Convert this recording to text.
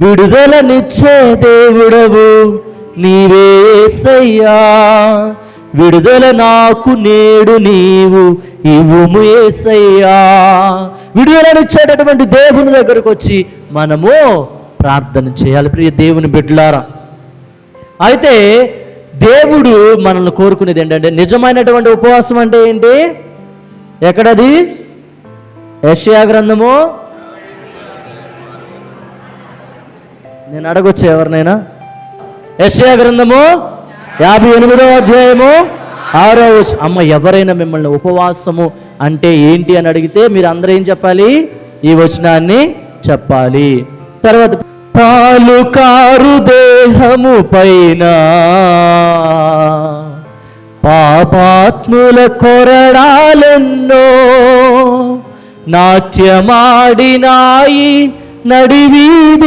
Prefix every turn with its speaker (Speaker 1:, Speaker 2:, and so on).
Speaker 1: విడుదలనిచ్చే దేవుడవు నీవేసయ్యా విడుదల నాకు నేడు నీవు ఇవ్వుము యేసయ్యా విడుదలనిచ్చేటటువంటి దేవుని దగ్గరకు వచ్చి మనము ప్రార్థన చేయాలి. ప్రియ దేవుని బిడ్డలారా అయితే దేవుడు మనల్ని కోరుకునేది ఏంటంటే నిజమైనటువంటి ఉపవాసం అంటే ఏంటి? ఎక్కడది? యశ్యా గ్రంథము నేను అడగొచ్చా ఎవరినైనా? యెషయా గ్రంథము యాభై ఎనిమిదో అధ్యాయము ఆరో అమ్మ ఎవరైనా మిమ్మల్ని ఉపవాసము అంటే ఏంటి అని అడిగితే మీరు అందరూ ఏం చెప్పాలి? ఈ వచనాన్ని చెప్పాలి. తర్వాత పాలు కారు దేహము పైన పాపాత్ముల కొరడాలెన్నో నాట్యమాడినాయి నడివీధి